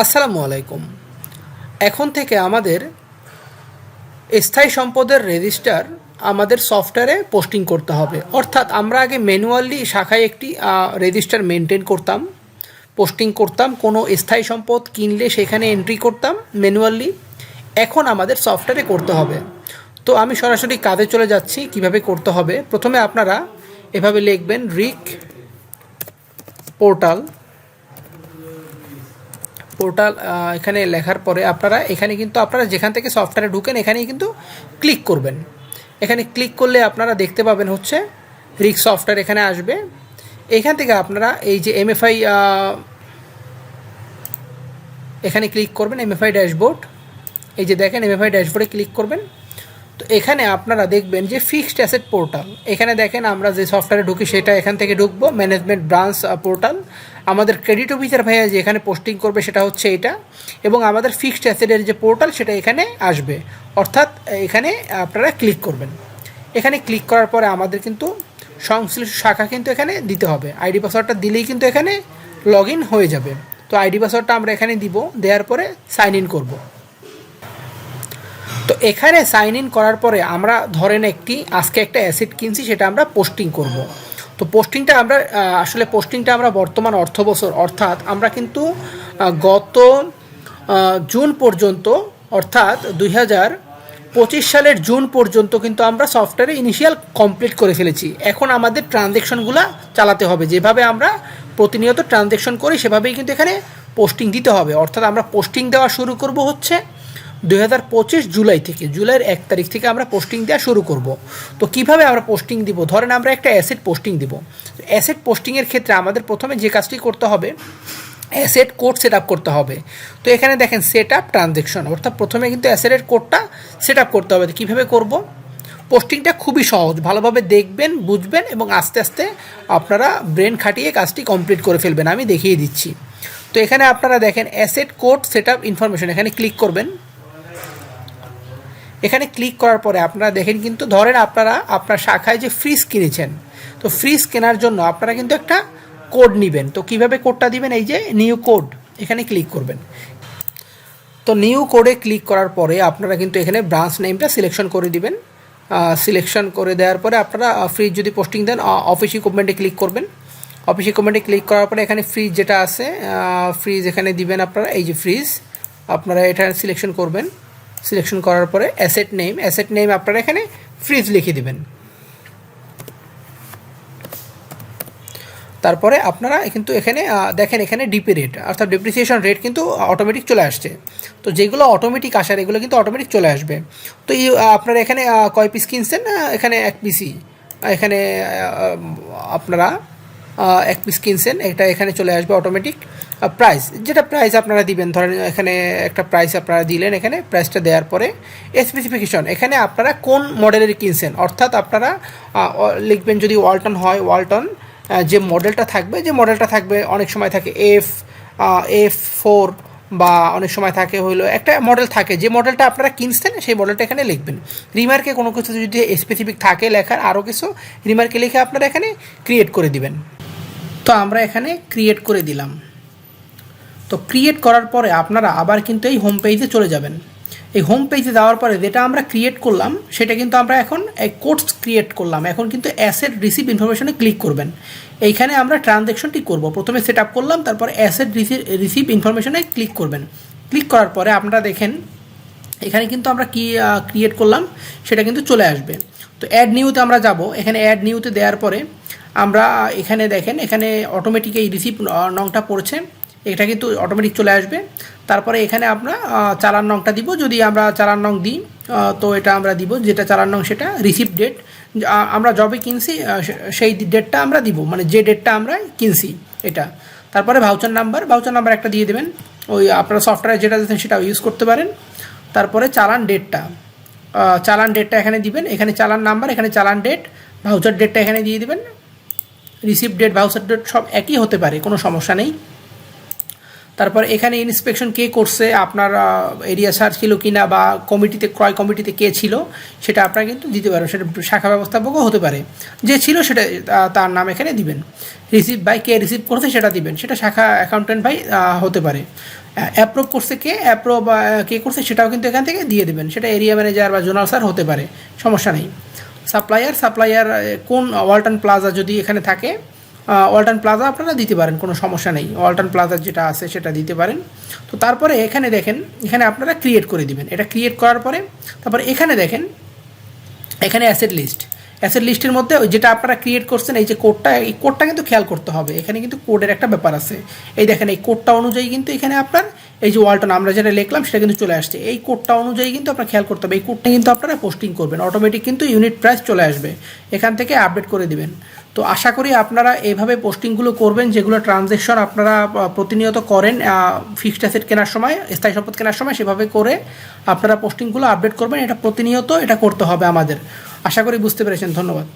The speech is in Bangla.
আসসালামু আলাইকুম। এখন থেকে আমাদের স্থায়ী সম্পদের রেজিস্টার আমাদের সফটওয়্যারে পোস্টিং করতে হবে। অর্থাৎ আমরা আগে ম্যানুয়ালি শাখায় একটি রেজিস্টার মেনটেন করতাম, পোস্টিং করতাম, কোনো স্থায়ী সম্পদ কিনলে সেখানে এন্ট্রি করতাম ম্যানুয়ালি। এখন আমাদের সফটওয়্যারে করতে হবে। তো আমি সরাসরি কাজে চলে যাচ্ছি, কীভাবে করতে হবে। প্রথমে আপনারা এভাবে লিখবেন রিক পোর্টাল পোর্টাল এখানে লেখার পরে আপনারা এখানে কিন্তু আপনারা যেখান থেকে সফটওয়্যারে ঢুকেন, এখানেই কিন্তু ক্লিক করবেন। এখানে ক্লিক করলে আপনারা দেখতে পাবেন হচ্ছে রিক সফটওয়্যার এখানে আসবে। এখান থেকে আপনারা এই যে এমএফআই এখানে ক্লিক করবেন এমএফআই ড্যাশবোর্ড এই যে দেখেন এমএফআই ড্যাশবোর্ডে ক্লিক করবেন। তো এখানে আপনারা দেখবেন যে ফিক্সড অ্যাসেট পোর্টাল এখানে দেখেন আমরা যে সফটওয়্যারে ঢুকি সেটা এখান থেকে ঢুকবো ম্যানেজমেন্ট ব্রাঞ্চ পোর্টাল আমাদের ক্রেডিট অফিসার ভাইয়া যে এখানে পোস্টিং করবে সেটা হচ্ছে এটা এবং আমাদের ফিক্সড অ্যাসেটের যে পোর্টাল সেটা এখানে আসবে। অর্থাৎ এখানে আপনারা ক্লিক করবেন। এখানে ক্লিক করার পরে আমাদের কিন্তু সংশ্লিষ্ট শাখা কিন্তু এখানে দিতে হবে। আইডি পাসওয়ার্ডটা দিলেই কিন্তু এখানে লগ ইন হয়ে যাবে। তো আইডি পাসওয়ার্ডটা আমরা এখানে দিব, দেওয়ার পরে সাইন ইন করব। তো এখানে সাইন ইন করার পরে আমরা ধরেন একটি, আজকে একটা অ্যাসিড কিনছি, সেটা আমরা পোস্টিং করব। তো পোস্টিংটা আমরা আসলে পোস্টিংটা আমরা বর্তমান অর্থ বছর অর্থাৎ আমরা কিন্তু গত জুন পর্যন্ত, অর্থাৎ দুই হাজার পঁচিশ সালের জুন পর্যন্ত কিন্তু আমরা সফটওয়্যারে ইনিশিয়াল কমপ্লিট করে ফেলেছি। এখন আমাদের ট্রানজ্যাকশনগুলো চালাতে হবে। যেভাবে আমরা প্রতিনিয়ত ট্রানজ্যাকশন করি, সেভাবেই কিন্তু এখানে পোস্টিং দিতে হবে। অর্থাৎ আমরা পোস্টিং দেওয়া শুরু করব হচ্ছে দুই হাজার পঁচিশ জুলাই থেকে, জুলাইয়ের এক তারিখ থেকে আমরা পোস্টিং দেওয়া শুরু করব। তো কীভাবে আমরা পোস্টিং দিব? ধরেন আমরা একটা অ্যাসেট পোস্টিং দিব। অ্যাসেট পোস্টিংয়ের ক্ষেত্রে আমাদের প্রথমে যে কাজটি করতে হবে অ্যাসেট কোড সেট করতে হবে। তো এখানে দেখেন সেট আপ ট্রানজ্যাকশন অর্থাৎ প্রথমে কিন্তু অ্যাসেটের কোডটা সেট করতে হবে। কীভাবে করব? পোস্টিংটা খুবই সহজ, ভালোভাবে দেখবেন, বুঝবেন এবং আস্তে আস্তে আপনারা ব্রেন খাটিয়ে কাজটি কমপ্লিট করে ফেলবেন। আমি দেখিয়ে দিচ্ছি। তো এখানে আপনারা দেখেন asset code set up information এখানে ক্লিক করবেন। এখানে ক্লিক করার পরে আপনারা দেখেন কিন্তু ধরেন আপনারা আপনার শাখায় যে ফ্রিজ কিনেছেন, তো ফ্রিজ কেনার জন্য আপনারা কিন্তু একটা কোড নেবেন। তো কীভাবে কোডটা দিবেন? এই যে নিউ কোড এখানে ক্লিক করবেন। তো নিউ কোডে ক্লিক করার পরে আপনারা কিন্তু এখানে ব্রাঞ্চ নেমটা সিলেকশন করে দিবেন। সিলেকশন করে দেওয়ার পরে আপনারা ফ্রিজ যদি পোস্টিং দেন অফিস ইকুইপমেন্টে ক্লিক করবেন। অফিস ইকুইপমেন্টে ক্লিক করার পরে এখানে ফ্রিজ যেটা আছে ফ্রিজ এখানে দিবেন আপনারা। এই যে ফ্রিজ আপনারা এটা সিলেকশন করবেন। সিলেকশন করার পরে অ্যাসেট নেম অ্যাসেট নেম আপনারা এখানে ফ্রিজ লিখে দিবেন। তারপরে আপনারা কিন্তু এখানে দেখেন এখানে ডিপি রেট অর্থাৎ ডিপ্রিসিয়েশন রেট কিন্তু অটোমেটিক চলে আসছে। তো যেগুলো অটোমেটিক আসার এগুলো কিন্তু অটোমেটিক চলে আসবে। তো এই আপনারা এখানে কয় পিস কিনছেন? এখানে এক পিসি এখানে আপনারা এক পিস কিনছেন, এটা এখানে চলে আসবে অটোমেটিক প্রাইস যেটা প্রাইস আপনারা দিবেন, ধরেন এখানে একটা প্রাইস আপনারা দিলেন, এখানে প্রাইসটা দেওয়ার পরে স্পেসিফিকেশন এখানে আপনারা কোন মডেলের কিনছেন? অর্থাৎ আপনারা লিখবেন যদি ওয়ালটন হয় ওয়ালটন যে মডেলটা থাকবে, যে মডেলটা থাকবে অনেক সময় থাকে এফ এফ ফোর বা অনেক সময় থাকে হইল একটা মডেল থাকে, যে মডেলটা আপনারা কিনছেন, সেই মডেলটা এখানে লিখবেন। রিমার্কে কোনো কিছু যদি স্পেসিফিক থাকে লেখার আরও কিছু রিমার্কে লিখে আপনারা এখানে ক্রিয়েট করে দিবেন। তো আমরা এখানে ক্রিয়েট করে দিলাম। তো ক্রিয়েট করার পরে আপনারা আবার কিন্তু এই হোম পেজে চলে যাবেন। এই হোম পেজে যাওয়ার পরে যেটা আমরা ক্রিয়েট করলাম, সেটা কিন্তু আমরা এখন এই কোডস ক্রিয়েট করলাম। এখন কিন্তু অ্যাসেট রিসিভ ইনফরমেশনে ক্লিক করবেন। এইখানে আমরা ট্রানজ্যাকশনটি করব। প্রথমে সেট আপ করলাম, তারপর অ্যাসেট রিসিভ রিসিভ ইনফরমেশনে ক্লিক করবেন। ক্লিক করার পরে আপনারা দেখেন, এখানে কিন্তু আমরা কি ক্রিয়েট করলাম, সেটা কিন্তু চলে আসবে। তো অ্যাড নিউতে আমরা যাব। এখানে অ্যাড নিউতে দেওয়ার পরে আমরা এখানে দেখেন, এখানে অটোমেটিক এই রিসিভ নংটা পড়ছে। এটা কিন্তু অটোমেটিক চলে আসবে। তারপরে এখানে আমরা চালান নংটা দিব। যদি আমরা চালান নং দিই তো এটা আমরা দিব। যেটা চালান নং সেটা রিসিভ ডেট আমরা জবে কিনছি সেই ডেটটা আমরা দিব। মানে যে ডেটটা আমরা কিনছি এটা। তারপরে ভাউচার নাম্বার ভাউচার নাম্বার একটা দিয়ে দেবেন। ওই আপনারা সফটওয়্যার যেটা দিচ্ছেন সেটা ইউজ করতে পারেন। তারপরে চালান ডেটটা চালান ডেটটা এখানে দিবেন। এখানে চালান নাম্বার এখানে চালান ডেট ভাউচার ডেটটা এখানে দিয়ে দিবেন। রিসিভ ডেট ভাউচার ডেট সব একই হতে পারে, কোনো সমস্যা নেই। তারপর এখানে ইন্সপেকশন কে করছে, আপনার এরিয়া সার্চ ছিল কি না বা কমিটিতে ক্রয় কমিটিতে কে ছিল, সেটা আপনারা কিন্তু দিতে পারেন। সেটা শাখা ব্যবস্থাপকও হতে পারে। যে ছিল সেটা তার নাম এখানে দিবেন। রিসিভ বাই কে রিসিভ করছে সেটা দিবেন। সেটা শাখা অ্যাকাউন্টেন্ট ভাই হতে পারে। অ্যাপ্রুভ করছে কে অ্যাপ্রুভ কে করছে সেটাও কিন্তু এখান থেকে দিয়ে দেবেন। সেটা এরিয়া ম্যানেজার বা জোনাল স্যার হতে পারে। সমস্যা নেই। সাপ্লায়ার সাপ্লায়ার কোন ওয়ালটন প্লাজা যদি এখানে থাকে ওয়ালটন প্লাজা আপনারা দিতে পারেন, কোনো সমস্যা নেই। ওয়ালটন প্লাজার যেটা আছে সেটা দিতে পারেন। তো তারপরে এখানে দেখেন, এখানে আপনারা ক্রিয়েট করে দিবেন। এটা ক্রিয়েট করার পরে, তারপরে এখানে দেখেন, এখানে অ্যাসেট লিস্ট অ্যাসেট লিস্টের মধ্যে ওই যেটা আপনারা ক্রিয়েট করছেন, এই যে কোডটা এই কোডটা কিন্তু খেয়াল করতে হবে। এখানে কিন্তু কোডের একটা ব্যাপার আছে। এই দেখেন, এই কোডটা অনুযায়ী কিন্তু এখানে আপনার এই যে ওয়ালটন, আমরা যেটা লিখলাম সেটা কিন্তু চলে আসছে। এই কোডটা অনুযায়ী কিন্তু আপনার খেয়াল করতে হবে, এই কোডটা কিন্তু আপনারা পোস্টিং করবেন। অটোমেটিক কিন্তু ইউনিট প্রাইস চলে আসবে, এখান থেকে আপডেট করে দিবেন। তো আশা করি আপনারা এইভাবে পোস্টিংগুলো করবেন, যেগুলো ট্রানজ্যাকশন আপনারা প্রতিনিয়ত করেন ফিক্সড অ্যাসেট কেনার সময়, স্থায়ী সম্পদ কেনার সময়, সেভাবে করে আপনারা পোস্টিংগুলো আপডেট করবেন। এটা প্রতিনিয়ত এটা করতে হবে আমাদের। আশা করি বুঝতে পেরেছেন, ধন্যবাদ।